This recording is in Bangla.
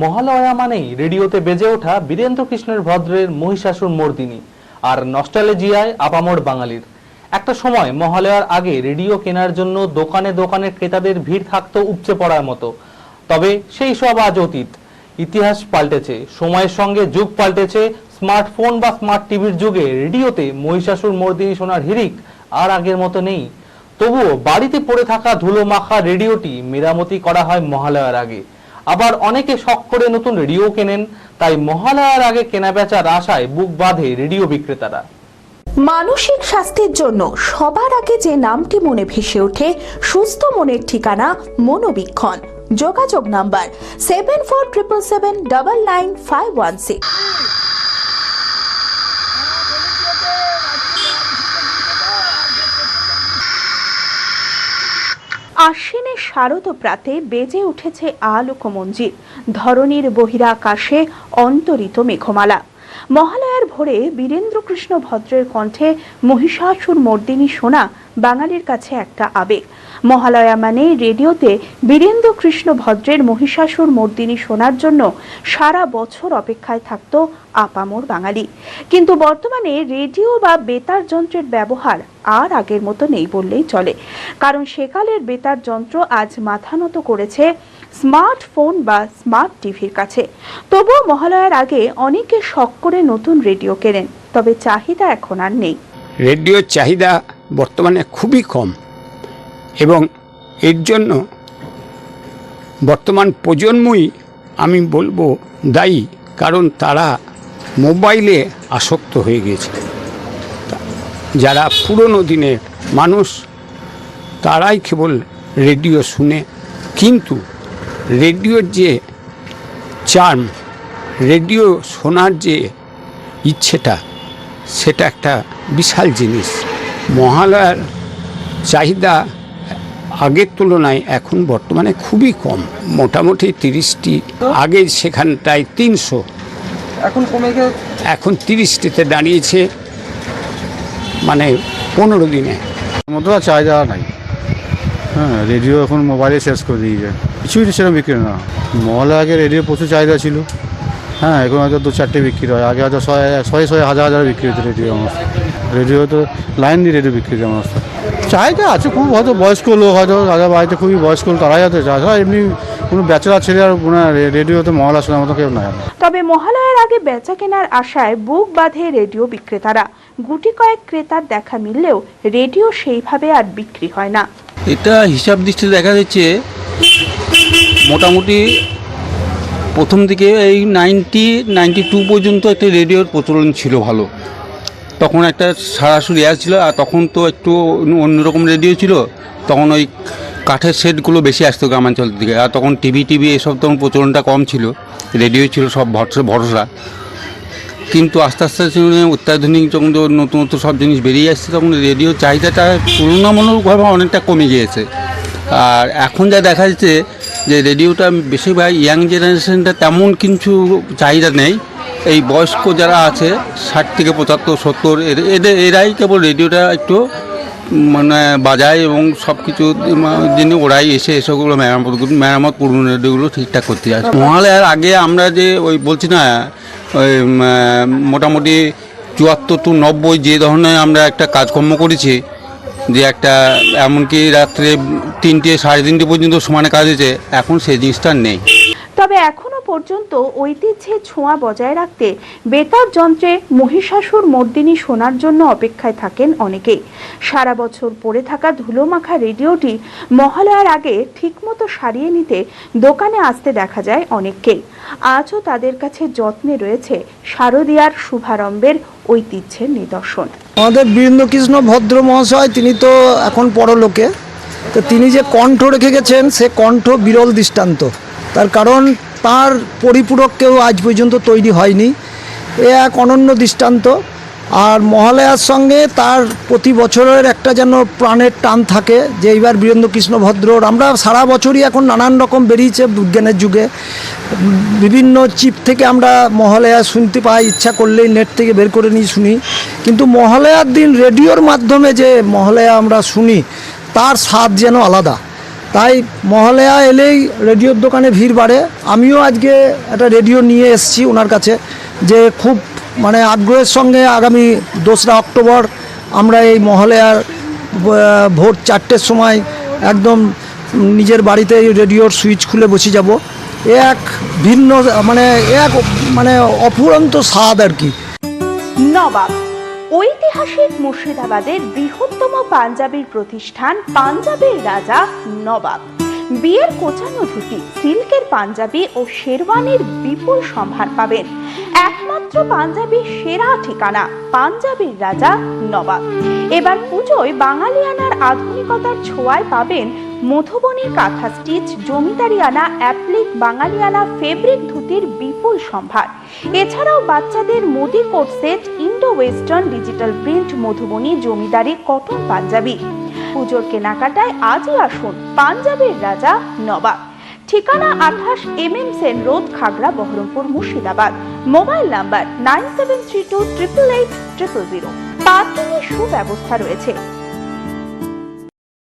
মহালয়া মানেই রেডিওতে বেজে ওঠা বীরেন্দ্র কৃষ্ণের ভদ্রের মহিষাসুর মর্দিনী আর নস্টালজিয়ায় আপামর বাঙালির। একটা সময় মহালয়ার আগে রেডিও কেনার জন্য দোকানে দোকানে ক্রেতাদের ভিড় থাকতো উপচে পড়ার মতো। তবে সেই সব আজ অতীত। ইতিহাস পাল্টেছে, সময়ের সঙ্গে যুগ পাল্টেছে, স্মার্টফোন বা স্মার্ট টিভির যুগে রেডিওতে মহিষাসুর মর্দিনী শোনার হিরিক আর আগের মতো নেই। তবুও বাড়িতে পড়ে থাকা ধুলো মাখা রেডিওটি মেরামতি করা হয় মহালয়ার আগে। আবার অনেকে শখ করে নতুন রেডিও কেনেন তাই মহালয়ার আগে কেনা বেচার আশায় বুক বাঁধে রেডিও বিক্রেতারা। মানসিক স্বাস্থ্যের জন্য সবার আগে যে নামটি মনে ভেসে ওঠে সুস্থ মনের ঠিকানা মনোবীক্ষণ। যোগাযোগ number seven four triple seven double nine five one six আশ্বিনের শারদ প্রাতে বেজে উঠেছে আলোকমঞ্জির ধরনীর বহিরাকাশে অন্তরিত মেঘমালা। মহালয়ার ভোরে বীরেন্দ্রকৃষ্ণ ভদ্রের কণ্ঠে মহিষাসুর মর্দিনী শোনা বাঙালির কাছে একটা আবেগ। মহালয়া মানে রেডিওতে বীরেন্দ্র কৃষ্ণ ভদ্রের মহিষাসুর মর্দিনী শোনার জন্য সারা বছর অপেক্ষায় থাকতো আপামর বাঙালি। কিন্তু বর্তমানে রেডিও বা বেতার যন্ত্রের ব্যবহার আর আগের মতো নেই বললেই চলে। কারণ সেকালের বেতার যন্ত্র আজ মাথা নত করেছে স্মার্টফোন বা স্মার্ট টিভির কাছে। তবুও মহালয়ার আগে অনেকে শখ করে নতুন রেডিও কেনেন, তবে চাহিদা এখন আর নেই। রেডিওর চাহিদা বর্তমানে খুবই কম এবং এর জন্য বর্তমান প্রজন্মই আমি বলব দায়ী, কারণ তারা মোবাইলে আসক্ত হয়ে তা- যারা পুরনো দিনের মানুষ, তারাই কেবল রেডিও শুনে, কিন্তু রেডিওর যে চার্ম রেডিও শোনার যে ইচ্ছেটা সেটা একটা বিশাল জিনিস। মহালয়ার চাহিদা আগের তুলনায় এখন বর্তমানে খুবই কম মোটামুটি তিরিশটি আগে সেখানটায় তিনশো। এখন কমে এখন তিরিশটিতে দাঁড়িয়েছে মানে পনেরো দিনে। মতো চাহিদা নাই। হ্যাঁ রেডিও এখন মোবাইলে শেষ করে দিয়েছে। কিছুই সেরকম বিক্রি না। মহলে আগে রেডিও প্রচুর চাহিদা ছিল। হ্যাঁ এখন হয়তো দু চারটে বিক্রি হয়। আগে হয়তো ছয় ছয় ছয় হাজার হাজার বিক্রি হতো রেডিও আমার রেডিও তো লাইন দিয়ে রেডিও বিক্রি হতো আমার চাহিদা আছে খুব হয়তো বয়স্ক লোক হয়তো দাদা বাড়িতে খুবই বয়স্ক লোক তারাই হয়তো তাছাড়া এমনি কোনো বেচারা ছেলে আর কোনো রেডিওতে মহলা শোনার মতো কেউ নাই। তবে মহালয়ার আগে বেচা কেনার আশায় বুক বাঁধে রেডিও বিক্রেতারা। গুটি কয়েক ক্রেতার দেখা মিললেও রেডিও সেইভাবে আর বিক্রি হয় না। এটা হিসাব দৃষ্টিতে দেখা যাচ্ছে মোটামুটি প্রথম দিকে এই নাইনটি নাইনটি টু পর্যন্ত একটা রেডিওর প্রচলন ছিল ভালো। তখন একটা সরাসরি এয়ার ছিল, আর তখন তো একটু অন্যরকম রেডিও ছিল, তখন ওই কাঠের সেটগুলো বেশি আসতো গ্রামাঞ্চল থেকে আর তখন টিভি টিভি এসব তখন প্রচলনটা কম ছিল, রেডিও ছিল, সব ভরসা ভরসা। কিন্তু আস্তে আস্তে অত্যাধুনিক যখন নতুন নতুন সব জিনিস বেরিয়ে আসছে, তখন রেডিওর চাহিদাটা তুলনামূলকভাবে অনেকটা কমে গিয়েছে। আর এখন যা দেখা যাচ্ছে যে রেডিওটা বেশিরভাগ ইয়াং জেনারেশনটা তেমন কিছু চাহিদা নেই। এই বয়স্ক যারা আছে, ষাট থেকে পঁচাত্তর, সত্তর এদের, এরাই কেবল রেডিওটা একটু মানে বাজায় এবং সব কিছু যিনি ওরাই এসে এসবগুলো মেরামত মেরামত পুরনো রেডিওগুলো ঠিকঠাক করতে আসে মহালয়ার আগে আমরা যে ওই বলছি না, ওই মোটামুটি চুয়াত্তর টু নব্বই যে ধরনের আমরা একটা কাজকর্ম করেছি যে একটা, এমনকি রাত্রে তিনটে, সাড়ে তিনটে পর্যন্ত সমানে কাজ হয়েছে, এখন সেই জিনিসটা নেই। তবে এখনও পর্যন্ত ঐতিহ্যে ছোঁয়া বজায় রাখতে বেতার যন্ত্রে মহিষাসুর মর্দিনী শোনার জন্য অপেক্ষায় থাকেন অনেকেই। সারা বছর পড়ে থাকা ধুলোমাখা রেডিওটি মহালয়ার আগে ঠিকমতো সারিয়ে নিতে দোকানে আসতে দেখা যায় অনেককেই। আজও তাদের কাছে যত্নে রয়েছে শারদীয়ার শুভারম্ভের ঐতিহ্যের নিদর্শন। আমাদের বীরেন্দ্রকৃষ্ণ ভদ্র মহাশয়, তিনি তো এখন পরলোকে। তো তিনি যে কণ্ঠ রেখে গেছেন, সে কণ্ঠ বিরল দৃষ্টান্ত। তার কারণ, তার পরিপূরক কেউ আজ পর্যন্ত তৈরি হয়নি। এ এক অনন্য দৃষ্টান্ত। আর মহালয়ার সঙ্গে তার প্রতি বছরের একটা যেন প্রাণের টান থাকে যে এইবার বীরেন্দ্রকৃষ্ণ ভদ্রর আমরা সারা বছরই এখন নানান রকম বেরিয়েছে বিজ্ঞানের যুগে। বিভিন্ন চিপ থেকে আমরা মহালয়া শুনতে পাই, ইচ্ছা করলেই নেট থেকে বের করে নিয়ে শুনি। কিন্তু মহালয়ার দিন রেডিওর মাধ্যমে যে মহালয়া আমরা শুনি, তার স্বাদ যেন আলাদা। তাই মহালয়া এলেই রেডিওর দোকানে ভিড় বাড়ে। আমিও আজকে একটা রেডিও নিয়ে এসেছি ওনার কাছে, যে খুব মানে আগ্রহের সঙ্গে আগামী দোসরা অক্টোবর আমরা এই মহালয়ার ভোর চারটের সময় একদম নিজের বাড়িতে রেডিওর সুইচ খুলে বসে যাব। এ এক ভিন্ন মানে এক মানে অফুরন্ত স্বাদ আর কি। নবাব, ঐতিহাসিক মুর্শিদাবাদের বৃহত্তম পাঞ্জাবির প্রতিষ্ঠান পাঞ্জাবের রাজা নবাব। বিয়ের কোচানো ধুতি, সিল্কের পাঞ্জাবি ও শেরওয়ানির বিপুল সম্ভার পাবেন। একমাত্র পাঞ্জাবির সেরা ঠিকানা, পাঞ্জাবির রাজা নবাব। এবার পুজোয় বাঙালিয়ানার আধুনিকতার ছোঁয়ায় পাবেন মধুবনী কাঁথা স্টিচ জমিদারিয়ানা অ্যাপ্লিক বাঙালিয়ানা ফেব্রিক ধুতির বিপুল সম্ভার। এছাড়াও বাচ্চাদের Modi coat set Indo western digital print, Madhubani zamindari cotton Panjabi. পুজোর কেনাকাটায় আজই আসুন পাঞ্জাবের রাজা নবাব। ঠিকানা আঠাশ M M Sen road, Khagra, Baharampur, Murshidabad. Mobile number nine seven three two triple eight triple zero. পার্কিংয়ের সুব্যবস্থা রয়েছে।